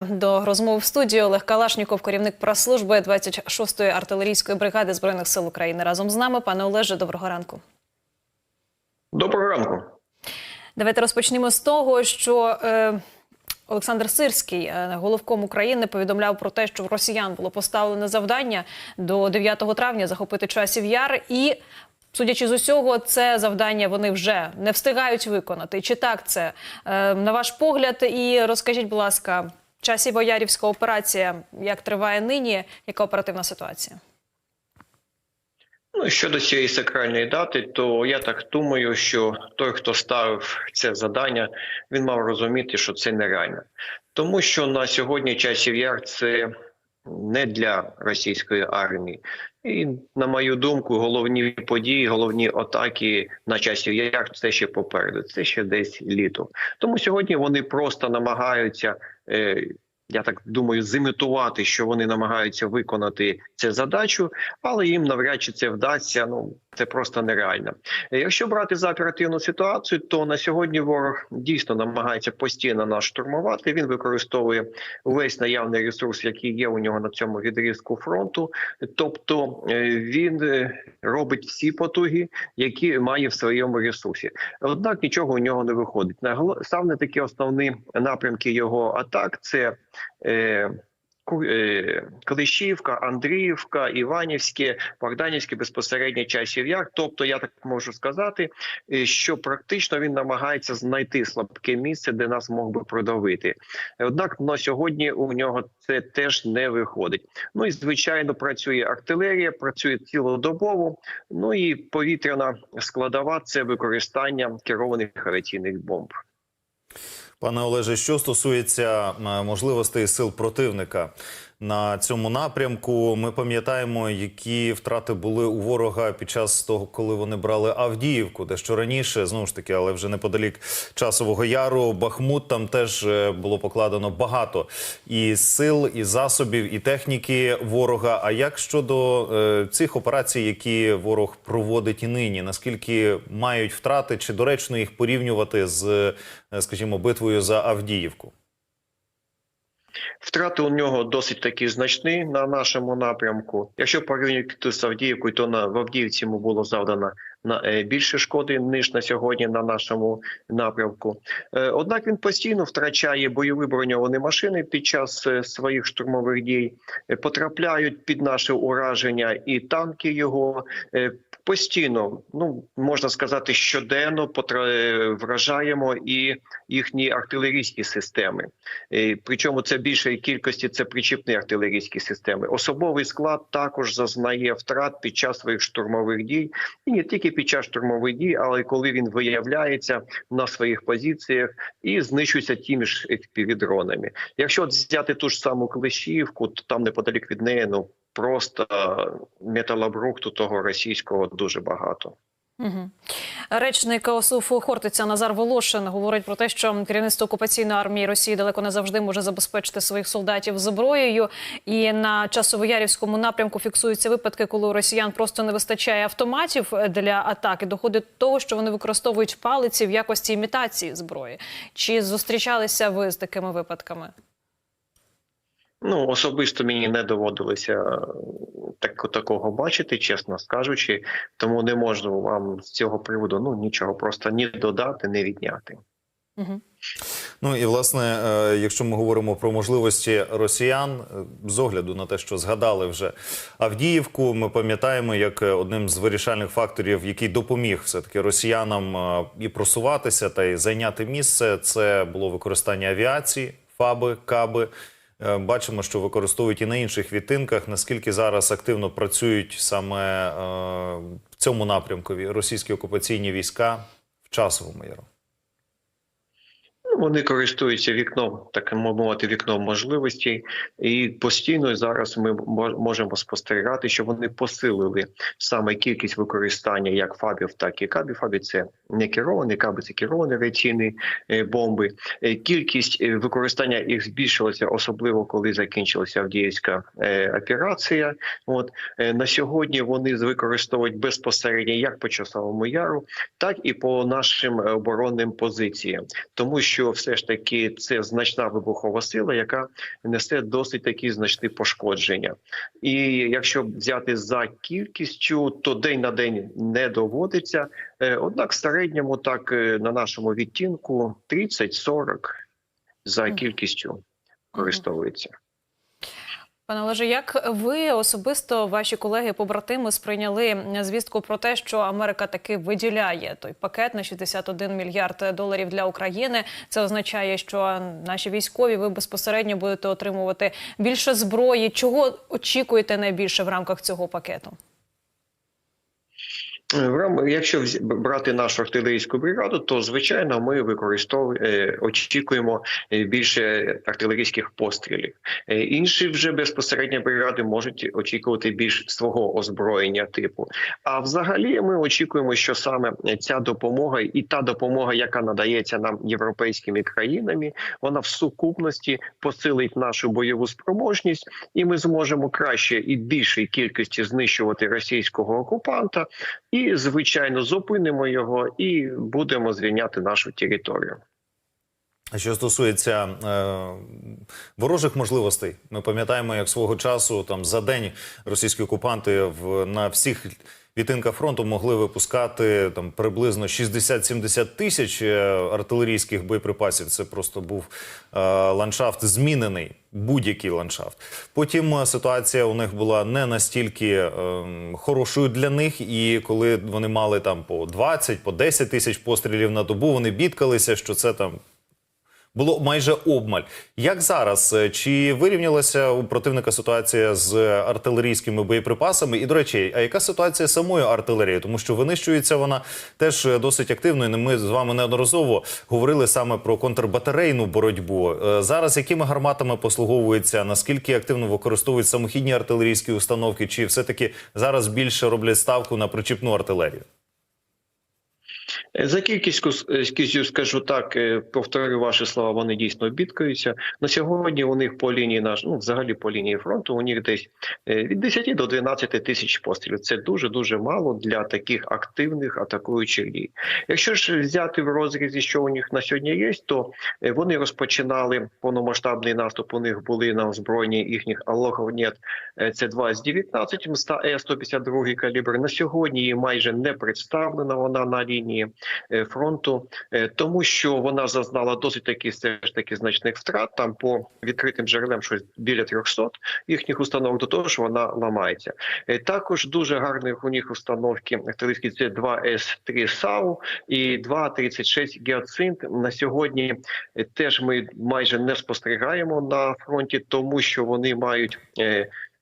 До розмови в студії Олег Калашніков, керівник прес-служби 26-ї артилерійської бригади збройних сил України. Разом з нами, пане Олеже, доброго ранку. Доброго ранку. Давайте розпочнемо з того, що е, Олександр Сирський, е, головком України, повідомляв про те, що в росіян було поставлене завдання до 9 травня захопити часів яр і. Судячи з усього, це завдання вони вже не встигають виконати. Чи так це е, на ваш погляд? І розкажіть, будь ласка, часіво-ярівська операція як триває нині? Яка оперативна ситуація? Ну щодо цієї сакральної дати, то я так думаю, що той, хто ставив це завдання, він мав розуміти, що це нереально, тому що на сьогодні часів яр це не для російської армії. І на мою думку, головні події, головні атаки на часі яр це ще попереду. Це ще десь літо. Тому сьогодні вони просто намагаються. Я так думаю, зимітувати, що вони намагаються виконати цю задачу, але їм навряд чи це вдасться. Ну це просто нереально. Якщо брати за оперативну ситуацію, то на сьогодні ворог дійсно намагається постійно нас штурмувати. Він використовує весь наявний ресурс, який є у нього на цьому відрізку фронту. Тобто е, він е, робить всі потуги, які має в своєму ресурсі. Однак нічого у нього не виходить. Саме такі основні напрямки його атак це. Е, Клещівка, Андріївка, Іванівське, Богданівське, безпосередньо часів яр. Тобто, я так можу сказати, що практично він намагається знайти слабке місце, де нас мог би продавити. Однак на сьогодні у нього це теж не виходить. Ну і звичайно, працює артилерія, працює цілодобово. Ну і повітряна складова це використання керованих авіаційних бомб. Пане Олеже, що стосується можливостей сил противника на цьому напрямку, ми пам'ятаємо, які втрати були у ворога під час того, коли вони брали Авдіївку, дещо раніше знову ж таки, але вже неподалік часового яру. Бахмут там теж було покладено багато і сил, і засобів, і техніки ворога. А як щодо е, цих операцій, які ворог проводить і нині, наскільки мають втрати, чи доречно їх порівнювати з, скажімо, битвою за Авдіївку? Втрати у нього досить такі значні на нашому напрямку. Якщо порівнювати з Авдіївкою, то на в Авдіївці йому було завдано на більше шкоди ніж на сьогодні на нашому напрямку. Однак він постійно втрачає бойові броньовані машини під час своїх штурмових дій, потрапляють під наше ураження і танки його. Постійно, ну можна сказати, щоденно вражаємо і їхні артилерійські системи. Причому це більшої кількості це причіпні артилерійські системи. Особовий склад також зазнає втрат під час своїх штурмових дій, і не тільки під час штурмових дій, але коли він виявляється на своїх позиціях і знищується тими ж півдронами. Якщо взяти ту ж саму Клещівку, то там неподалік від неї ну просто металобрухту того російського дуже багато. Угу. Речник ОСУФ Хортиця Назар Волошин говорить про те, що керівництво окупаційної армії Росії далеко не завжди може забезпечити своїх солдатів зброєю. І на часово-ярівському напрямку фіксуються випадки, коли у росіян просто не вистачає автоматів для атаки. Доходить до того, що вони використовують палиці в якості імітації зброї. Чи зустрічалися ви з такими випадками? Ну особисто мені не доводилося так, такого бачити, чесно скажучи, тому не можу вам з цього приводу ну нічого просто ні додати, ні відняти. Угу. Ну і власне, якщо ми говоримо про можливості росіян, з огляду на те, що згадали вже Авдіївку, ми пам'ятаємо, як одним з вирішальних факторів, який допоміг все таки росіянам і просуватися та й зайняти місце, це було використання авіації, фаби, каби. Бачимо, що використовують і на інших відтинках. Наскільки зараз активно працюють саме в цьому напрямку російські окупаційні війська в часовому яру? Вони користуються вікном, так мовити, вікном можливостей, і постійно зараз ми можемо спостерігати, що вони посилили саме кількість використання як фабів, так і кабів. Фабі це не керовані, каби це керовані авіаційні бомби. Кількість використання їх збільшилася, особливо коли закінчилася Авдіївська операція. От на сьогодні вони використовують безпосередньо як по часовому яру, так і по нашим оборонним позиціям, тому що все ж таки це значна вибухова сила, яка несе досить такі значні пошкодження. І якщо взяти за кількістю, то день на день не доводиться. Е, Однак, в середньому, так е, на нашому відтінку 30-40 за кількістю користується. Пане Олеже, як ви особисто, ваші колеги, побратими, сприйняли звістку про те, що Америка таки виділяє той пакет на 61 мільярд доларів для України? Це означає, що наші військові ви безпосередньо будете отримувати більше зброї. Чого очікуєте найбільше в рамках цього пакету? В Якщо брати нашу артилерійську бригаду, то звичайно ми використовуємо е, очікуємо е, більше артилерійських пострілів. Е, Інші вже безпосередньо бригади можуть очікувати більш свого озброєння типу. А взагалі ми очікуємо, що саме ця допомога і та допомога, яка надається нам європейськими країнами, вона в сукупності посилить нашу бойову спроможність, і ми зможемо краще і більшій кількості знищувати російського окупанта. І звичайно зупинимо його і будемо звільняти нашу територію. Що стосується е, ворожих можливостей, ми пам'ятаємо, як свого часу там за день російські окупанти в на всіх відтинках фронту могли випускати там приблизно 60-70 тисяч е, артилерійських боєприпасів. Це просто був е, ландшафт змінений, будь-який ландшафт. Потім е, ситуація у них була не настільки е, хорошою для них, і коли вони мали там по 20, по 10 тисяч пострілів на добу, вони бідкалися, що це там було майже обмаль. Як зараз? Е, Чи вирівнялася у противника ситуація з артилерійськими боєприпасами? І до речі, а яка ситуація з самою артилерією? Тому що винищується вона теж е, досить активно. І ми з вами неодноразово говорили саме про контрбатарейну боротьбу. Е, Зараз якими гарматами послуговується? Наскільки активно використовують самохідні артилерійські установки? Чи все таки зараз більше роблять ставку на причіпну артилерію? Е, За кількістю е, скажу так, е, повторю ваші слова, вони дійсно бідкаються. На сьогодні у них по лінії наш, ну взагалі по лінії фронту, у них десь від 10 до 12 тисяч пострілів. Це дуже дуже мало для таких активних атакуючих дій. Якщо ж взяти в розрізі, що у них на сьогодні є, то вони розпочинали повномасштабний наступ. У них були на озброєнні їхніх алоговнет. Це 2 з 19 МСТА Е 152 калібр. На сьогодні її майже не представлена вона на лінії фронту, е, тому що вона зазнала досить таки все ж таки значних втрат. Там по відкритим джерелам щось біля 300 їхніх установок до того, що вона ламається. Е, Також дуже гарних у них установки артилерійські це 2 с 3 САУ і 2,36 Гіацинт. На сьогодні е, теж ми майже не спостерігаємо на фронті, тому що вони мають.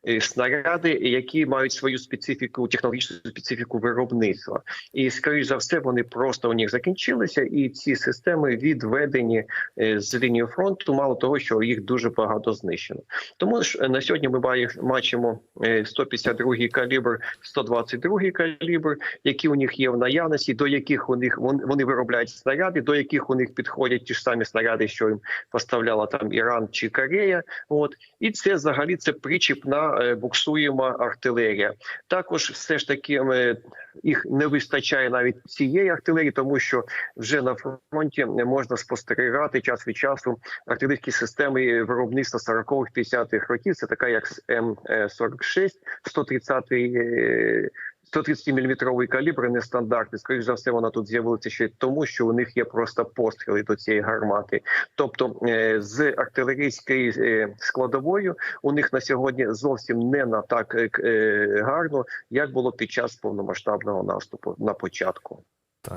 Е, Снаряди, які мають свою специфіку, технологічну специфіку виробництва, і скоріш за все, вони просто у них закінчилися, і ці системи відведені е, з лінії фронту. Мало того, що їх дуже багато знищено. Тому ж е, на сьогодні ми бачимо- бачимо е, 152 калібр, 122 калібр, які у них є в наявності, до яких у них вони виробляють снаряди, до яких у них підходять ті ж самі снаряди, що їм поставляла там Іран чи Корея. От і це взагалі це причіпна е, буксуєма артилерія. Також все ж таки е, їх не вистачає навіть цієї артилерії, тому що вже на фронті можна спостерігати час від часу артилерійські системи виробництва 40-х, 50-х років. Це така як М46, 130 е, 130-мм калібр нестандартний. Скоріше за все, вона тут з'явилася ще тому, що у них є просто постріли до цієї гармати. Тобто е, з артилерійської е, складовою у них на сьогодні зовсім не на так е, гарно, як було під час повномасштабного наступу на початку.